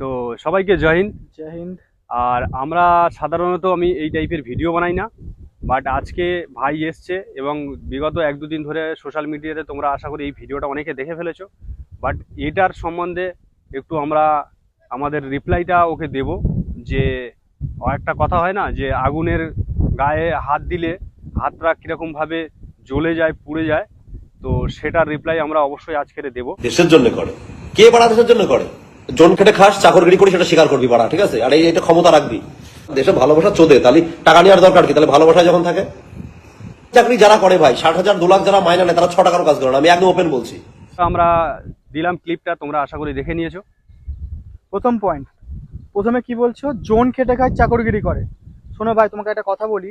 তো সবাইকে জয় হিন্দ। জয় হিন্দ। আর আমরা সাধারণত আমি এই টাইপের ভিডিও বানাই না বাট আজকে ভাই এসছে এবং বিগত এক দুদিন ধরে সোশ্যাল মিডিয়াতে তোমরা আশা করি এই ভিডিওটা অনেকে দেখে ফেলেছো বাট এটার সম্বন্ধে একটু আমরা আমাদের রিপ্লাইটা ওকে দেব যে একটা কথা হয় না যে আগুনের গায়ে হাত দিলে হাতটা কীরকমভাবে জ্বলে যায় পুড়ে যায় তো সেটার রিপ্লাই আমরা অবশ্যই আজকের দেবো। দেশের জন্য করে। কে বাড়া দেশের জন্য করে? জন খেটে খাস, চাকরগিরি করি সেটা স্বীকার করবি বাড়া ঠিক আছে? আর এই এটা ক্ষমতা রাখবি। দেশে ভালোবাসা চোদে, তাহলে টাকা নেওয়ার দরকার কি? তাহলে ভালোবাসা যখন থাকে? চাকরি যারা করে ভাই, ষাট হাজার, দু লাখ যারা মাইনা নেয়, তারা ছ টাকারও কাজ করে না, আমি একদম ওপেন বলছি। আমরা দিলাম ক্লিপটা, তোমরা আশা করি দেখে নিয়েছো। প্রথম পয়েন্ট প্রথমে কি বলছো? জোন খেটে খায়, চাকরগিরি করে। শোনো ভাই, তোমাকে একটা কথা বলি।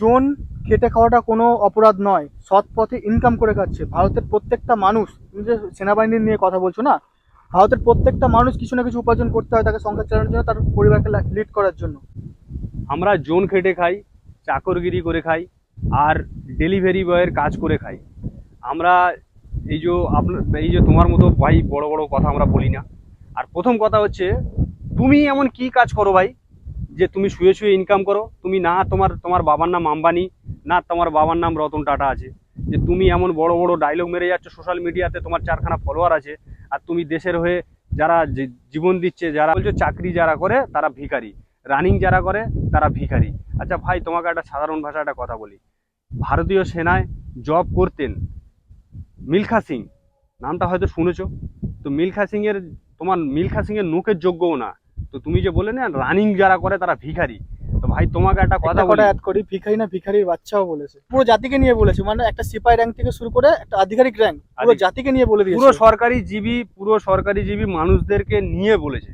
জোন খেটে খাওয়াটা কোনো অপরাধ নয়, সৎ পথে ইনকাম করে খাচ্ছে। ভারতের প্রত্যেকটা মানুষ, তুমি যে সেনাবাহিনী নিয়ে কথা বলছো না ভারতের প্রত্যেকটা মানুষ কিছু না কিছু উপার্জন করতে হয় তাকে সংসার চালানোর জন্য, তার পরিবারকে লিড করার জন্য। আমরা জোন খেটে খাই, চাকরগিরি করে খাই, আর ডেলিভারি বয়ের কাজ করে খাই। আমরা এই যে আপনার এই যে তোমার মতো ভাই বড় বড় কথা আমরা বলি না। আর প্রথম কথা হচ্ছে, তুমি এমন কি কাজ করো ভাই, যে তুমি শুয়ে শুয়ে ইনকাম করো? তুমি না তোমার তোমার বাবার নাম আম্বানি, না তোমার বাবার নাম রতন টাটা আছে। যে তুমি এমন বড় বড় ডায়লগ মেরে যাচ্ছ সোশ্যাল মিডিয়াতে তোমার চারখানা ফলোয়ার আছে আর তুমি দেশের হয়ে যারা জীবন দিচ্ছে, যারা বলছো চাকরি যারা করে, তারা ভিখারি। রানিং যারা করে, তারা ভিখারি। আচ্ছা ভাই, তোমাকে একটা সাধারণ ভাষায় একটা কথা বলি। ভারতীয় সেনায় জব করতেন মিলখা সিং। নামটা হয়তো শুনেছো। তো মিলখা সিং এর তোমার মিলখা সিং এর নোকের যোগ্যও না। তো তুমি যে বলে না রানিং যারা করে, তারা ভিখারি। তো ভাই তোমাকে একটা কথা কথা অ্যাড করি ভিখারি না ভিখারির বাচ্চাও বলেছে। পুরো জাতিকে নিয়ে বলেছে মানে একটা সিপাহি র্যাঙ্ক থেকে শুরু করে একটা আধিকারিক র্যাঙ্ক পুরো জাতিকে নিয়ে বলে দিয়েছে। পুরো সরকারি জীবী পুরো সরকারি জীবী মানুষদেরকে নিয়ে বলেছে।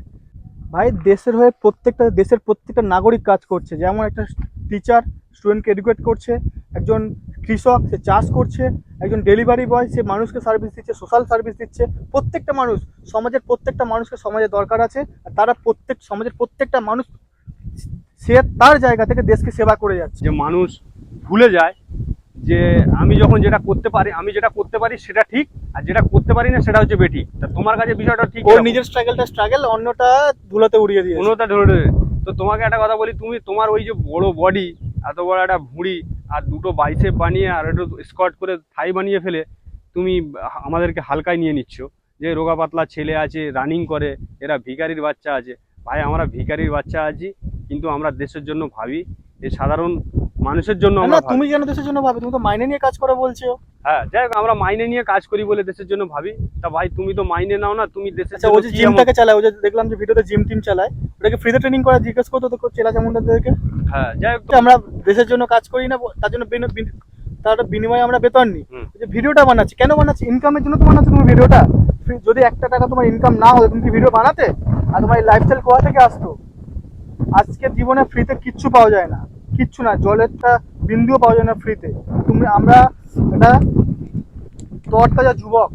ভাই দেশের হয়ে প্রত্যেকটা দেশের প্রত্যেকটা নাগরিক কাজ করছে। যেমন একটা টিচার স্টুডেন্টকে এডুকেট করছে একজন কৃষক সে চাষ করছে একজন ডেলিভারি বয় সে মানুষকে সার্ভিস দিচ্ছে সোশ্যাল সার্ভিস দিচ্ছে। প্রত্যেকটা মানুষ সমাজের প্রত্যেকটা মানুষকে সমাজে দরকার আছে আর তারা প্রত্যেক সমাজের প্রত্যেকটা মানুষ সে তার জায়গা থেকে দেশকে সেবা করে যাচ্ছে। যে মানুষ ভুলে যায় যে আমি যখন যেটা করতে পারি আমি যেটা করতে পারি সেটা ঠিক আর যেটা করতে পারি না সেটা হচ্ছে বেঠিক। তা তোমার কাছে বিষয়টা ঠিক ওর নিজের স্ট্রাগলটা স্ট্রাগল অন্যটা ধুলাতে উড়িয়ে দিয়েছে। অন্যটা ধরে দেবে তো তোমাকে একটা কথা বলি তুমি তোমার ওই যে বড় বডি এত বড় একটা ভুঁড়ি আর দুটো বাইসেপ বানিয়ে আর একটু স্কট করে থাই বানিয়ে ফেলে তুমি আমাদেরকে হালকায় নিয়ে নিচ্ছ। যে রোগা পাতলা ছেলে আছে রানিং করে এরা ভিখারির বাচ্চা আছে। ভাই আমরা ভিখারির বাচ্চা আছি কিন্তু আমরা দেশের জন্য ভাবি যে সাধারণ মানুষের জন্য আমরা তুমি কেন দেশের জন্য ভাবে তুমি তো মাইনে নিয়ে কাজ করে বলছো। হ্যাঁ যাই হোক আমরা মাইনে নিয়ে কাজ করি বলে দেশের জন্য ভাবি। তা ভাই তুমি তো মাইনে নাও না তুমি দেশের আচ্ছা জন্য ও যে জিমটাকে চালায় ও যে দেখলাম যে ভিডিওতে জিম টিম চালায় ওটাকে ফ্রিতে ট্রেনিং করা জিজ্ঞেস করতো তো চেলা চামুন্ডাদেরকে। হ্যাঁ যাই হোক আমরা দেশের জন্য কাজ করি না তার জন্য তার বিনিময়ে আমরা বেতন নিই। যে ভিডিওটা বানাচ্ছি কেন বানাচ্ছি? ইনকামের জন্য তো বানাচ্ছি তুমি ভিডিওটা। যদি একটা টাকা তোমার ইনকাম না হতো তুমি কি ভিডিও বানাতে? আর তোমার লাইফস্টাইল কোথা থেকে আসতো? আজকের জীবনে ফ্রিতে কিচ্ছু পাওয়া যায় না। কিচ্ছু না, জলেরটা বিন্দুও পাওয়া যায় না ফ্রিতে তুমি, আমরা এটা তরতাজা যুবক,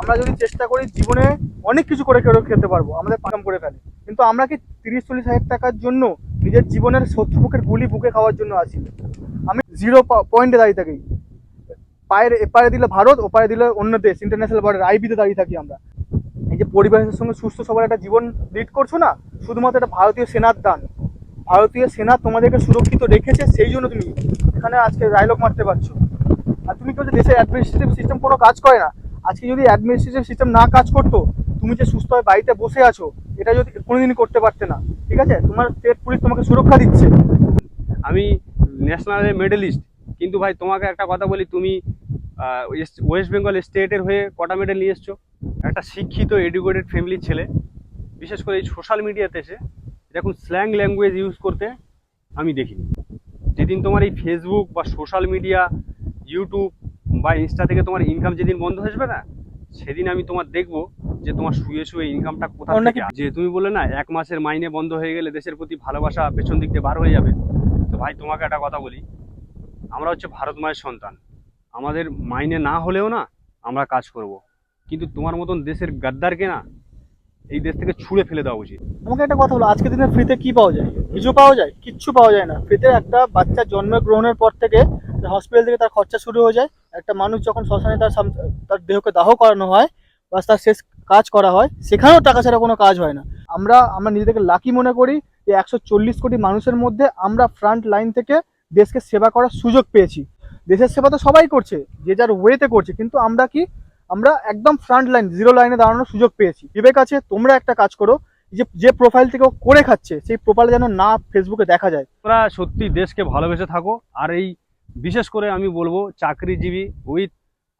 আমরা যদি চেষ্টা করি জীবনে অনেক কিছু করে কেউ খেতে পারব, আমাদের পাকাম করে ফেলে। কিন্তু আমরা কি তিরিশ, চল্লিশ হাজার টাকার জন্য নিজের জীবনের শত্রুপক্ষের গুলি বুকে খাওয়ার জন্য আসি আমি জিরো পয়েন্টে দাঁড়িয়ে থাকি। পায়ের এপারে দিলে ভারত, ওপারে দিলে অন্য দেশ ইন্টারন্যাশনাল বর্ডার আইবিতে দাঁড়িয়ে থাকি আমরা। এই যে পরিবারের সঙ্গে সুস্থ সবার একটা জীবন লিড করছ না শুধুমাত্র একটা ভারতীয় সেনার দান। ভারতীয় সেনা তোমাদেরকে সুরক্ষিত রেখেছে, সেই জন্য তুমি এখানে আজকে ডায়লগ মারতে পারছ। আর তুমি কেউ যে দেশের অ্যাডমিনিস্ট্রেটিভ সিস্টেম কোনো কাজ করে না? আজকে যদি অ্যাডমিনিস্ট্রেটিভ সিস্টেম না কাজ করতো, তুমি যে সুস্থভাবে বাড়িতে বসে আছো, এটা যদি কোনোদিনই করতে পারতে না। ঠিক আছে? তোমার স্টেট পুলিশ তোমাকে সুরক্ষা দিচ্ছে। আমি ন্যাশনালে মেডেলিস্ট কিন্তু ভাই তোমাকে একটা কথা বলি, তুমি ওয়েস্ট বেঙ্গল স্টেটের হয়ে কটা মেডেল নিয়ে এসছো? একটা শিক্ষিত এডুকেটেড ফ্যামিলির ছেলে। বিশেষ করে এই সোশ্যাল মিডিয়াতে এসে এরকম স্ল্যাং ল্যাঙ্গুয়েজ ইউজ করতে আমি দেখিনি। যেদিন তোমার এই ফেসবুক বা সোশ্যাল মিডিয়া ইউটিউব বা ইনস্টা থেকে তোমার ইনকাম যেদিন বন্ধ হয়ে যাবে না সেদিন আমি তোমার দেখব যে তোমার শুয়ে শুয়ে ইনকামটা কোথা ওর থেকে নাকি-। যে তুমি বলে না এক মাসের মাইনে বন্ধ হয়ে গেলে দেশের প্রতি ভালোবাসা পেছন দিক দিয়ে বার হয়ে যাবে। তো ভাই তোমাকে একটা কথা বলি। আমরা হচ্ছে ভারত মায়ের সন্তান। আমাদের মাইনে না হলেও না আমরা কাজ করব। কিন্তু তোমার মতন দেশের গাদ্দারকে না এই দেশ থেকে ছুঁড়ে ফেলে দেওয়া উচিত। আমাকে একটা কথা বলো আজকের দিনে ফ্রিতে কি পাওয়া যায়? কিছু পাওয়া যায়? কিচ্ছু পাওয়া যায় না। ফ্রিতে একটা বাচ্চা জন্ম গ্রহণের পর থেকে হসপিটাল থেকে তার খরচা শুরু হয়ে যায়। একটা মানুষ যখন শ্মশানে তার তার দেহকে দাহ করানো হয় বা তার শেষ কাজ করা হয়, সেখানেও টাকা ছাড়া কোনো কাজ হয় না। আমরা আমরা নিজেদেরকে লাকি মনে করি যে একশো চল্লিশ কোটি মানুষের মধ্যে আমরা ফ্রন্ট লাইন থেকে দেশকে সেবা করার সুযোগ পেয়েছি। দেশের সেবা তো সবাই করছে, যে যার ওয়েতে করছে। কিন্তু আমরা কি আমরা একদম ফ্রন্ট লাইন জিরো লাইনে দাঁড়ানোর সুযোগ পেয়েছি। বিবেক আছে তোমরা একটা কাজ করো যে যে প্রোফাইল থেকে ও করে খাচ্ছে সেই প্রোফাইলে যেন না ফেসবুকে দেখা যায়। তোমরা সত্যি দেশকে ভালোবেসে থাকো আর এই বিশেষ করে আমি বলব চাকরিজীবী উইথ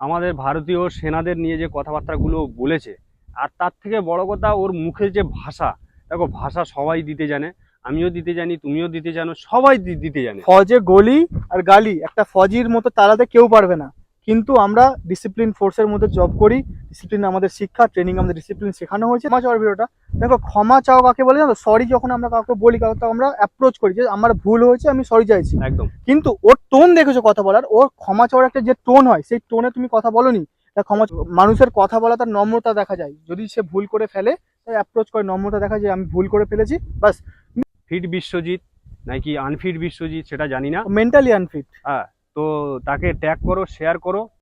আমাদের ভারতীয় সেনাদের নিয়ে যে কথাবার্তাগুলো বলেছে আর তার থেকে বড় কথা ওর মুখের যে ভাষা দেখো ভাষা সবাই দিতে জানে আমিও দিতে জানি তুমিও দিতে জানো সবাই দিতে জানে। ফজে গলি আর গালি একটা ফজির মতো তাড়াতে কেউ পারবে না। কিন্তু আমরা ডিসিপ্লিন ফোর্সের মধ্যে জব করি ডিসিপ্লিন আমাদের শিক্ষা ট্রেনিং আমাদের ডিসিপ্লিন শেখানো হয়েছে। ক্ষমা চাওয়ার ভিডিওটা। দেখো ক্ষমা চাও কাকে বলে জানো? সরি যখন আমরা কাউকে বলি কাউকে আমরা অ্যাপ্রোচ করি যে আমার ভুল হয়েছে আমি সরি চাইছি। একদম। কিন্তু ওর টোন দেখেছ কথা বলার? ওর ক্ষমা চাওয়ার একটা যে টোন হয় সেই টোনে তুমি কথা বলোনি। তা ক্ষমা মানুষের কথা বলা তার নম্রতা দেখা যায়। যদি সে ভুল করে ফেলে তাই অ্যাপ্রোচ করে নম্রতা দেখা যায় আমি ভুল করে ফেলেছি। বাস। ফিট বিশ্বজিৎ নাকি আনফিট বিশ্বজিৎ সেটা জানি না। মেন্টালি আনফিট হ্যাঁ। তো তাকে ট্যাগ করো শেয়ার করো।